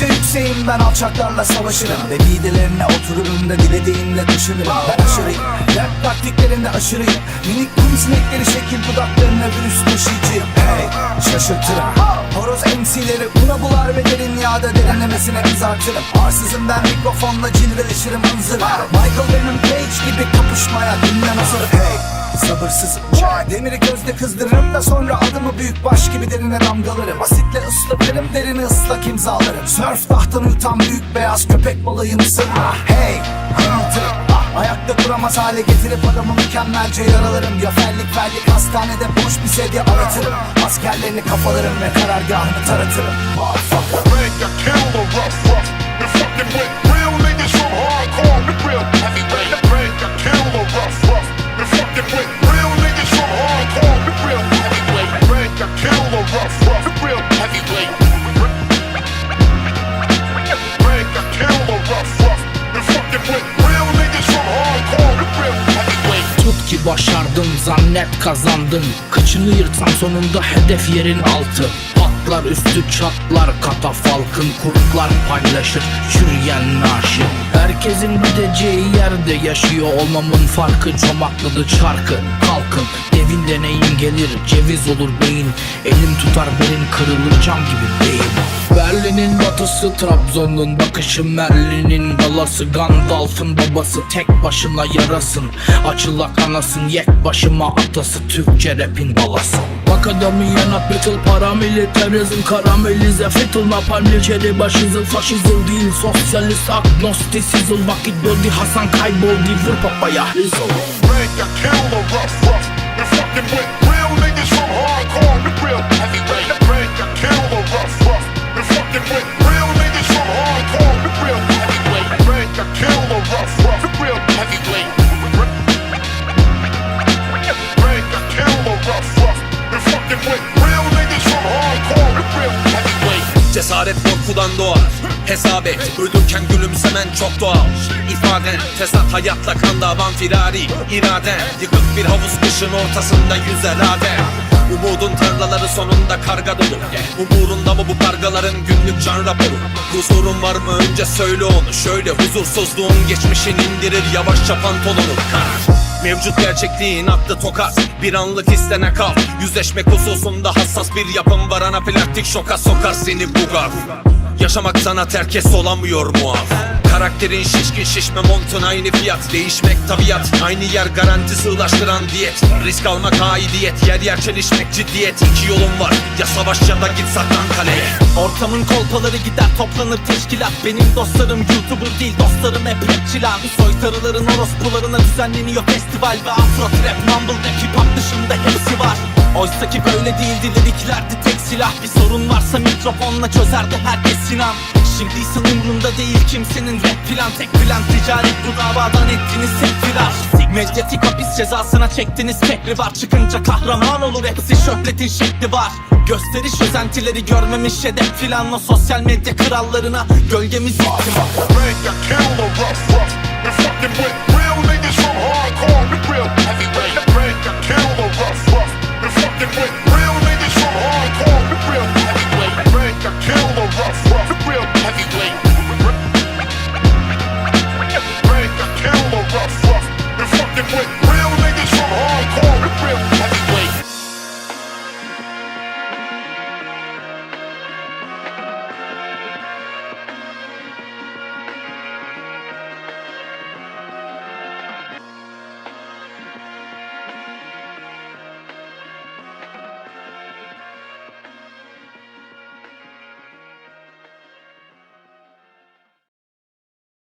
yükseğim ben alçaklarla savaşırım. Ve midelerine otururum da dilediğimle düşünürüm. Ben aşırıyım Rap taktiklerinde aşırıyım. Minik kum sinekleri şekil dudaklarına virüs taşıyıcıyım. Hey şaşırtırım Horoz MC'leri una bular ve derin yağda derinlemesine kızartırım. Arsızım ben mikrofonla cilveleşirim hınzırım. Michael benim Page gibi kapışmaya dinlen hazırım Hey Sabırsızım Demiri gözde kızdırırım da sonra adımı büyük baş gibi derine damgalarım. Asitle ıslatırım derini ıslak imzalarım. Surf tahtanı yutan büyük beyaz köpek balığım sırma Hey anlatırım Ayakta duramaz hale getirip adamı mükemmelce yaralarım. Ya fellik fellik hastanede boş bir sedye aratırım. Askerlerini kafalarım ve karargahını taratırım. Motherfucker ki başardın zannet kazandın Kıçını yırtsan sonunda hedef yerin altı. Patlar üstü çatlar katafalkın Kurtlar paylaşır çürüyen naşı Herkesin gideceği yerde yaşıyor olmamın farkı. Çomakladı çarkı kalkın. Devin deneyim gelir ceviz olur beyin. Elim tutar belin kırılır cam gibi beyin. Berlin'in batısı Trabzon'un bakışı Merlin'in galası Gandalf'ın babası tek başına yarasın. Açılak anasın yek başıma atası. Türkçe rapin balası Akademiyen battle paramilitarizm Karamelize. Fiddle napalm Liceli başızıl faşizm değil Sosyalist agnostisizm. Vakit böldü Hasan kayboldu Vur papaya. Rizal Break the killer rough rough. You fucking with real niggas from hardcore to real Korkudan doğar Hesap et. Ölürken gülümsemen çok doğal. İfaden tesat hayatla kan davan firari İraden yıkık bir havuz kışın ortasında yüzer adem Umudun tarlaları sonunda karga dolu. Umurunda mı bu kargaların günlük can raporu? Huzurun var mı? Önce söyle onu. Şöyle huzursuzluğun geçmişin indirir yavaşça pantolonu Mevcut gerçekliğin attı tokat. Bir anlık istene kal. Yüzleşmek hususunda hassas bir yapım var. Anafilaktik şoka sokar seni bugar Yaşamak sana terkes olamıyor muaf Karakterin şişkin şişme montun aynı fiyat. Değişmek tabiat Aynı yer garanti sığlaştıran diyet. Risk almak aidiyet Yer yer çelişmek ciddiyet. İki yolun var Ya savaş ya da git saklan kaleye Ortamın kolpaları gider toplanır teşkilat. Benim dostlarım youtuber değil dostlarım hep rapçiler. Bu soytarıların orospularına düzenleniyor festival Ve afro trap. Mumble rap hip hop dışında hepsi var Oysa ki böyle değildi liriklerdi tek silah. Bir sorun varsa mikrofonla çözerdi herkes sinan. Şimdi ise umrunda değil kimsenin rap filan Tek plan ticaret bu davadan ettiniz firar Medyatik hapis cezasına çektiniz tekri var. Çıkınca kahraman olur hepsi şöhretin şekli var. Gösteriş özentileri görmemiş hedef filan. O sosyal medya krallarına gölgemiz yettim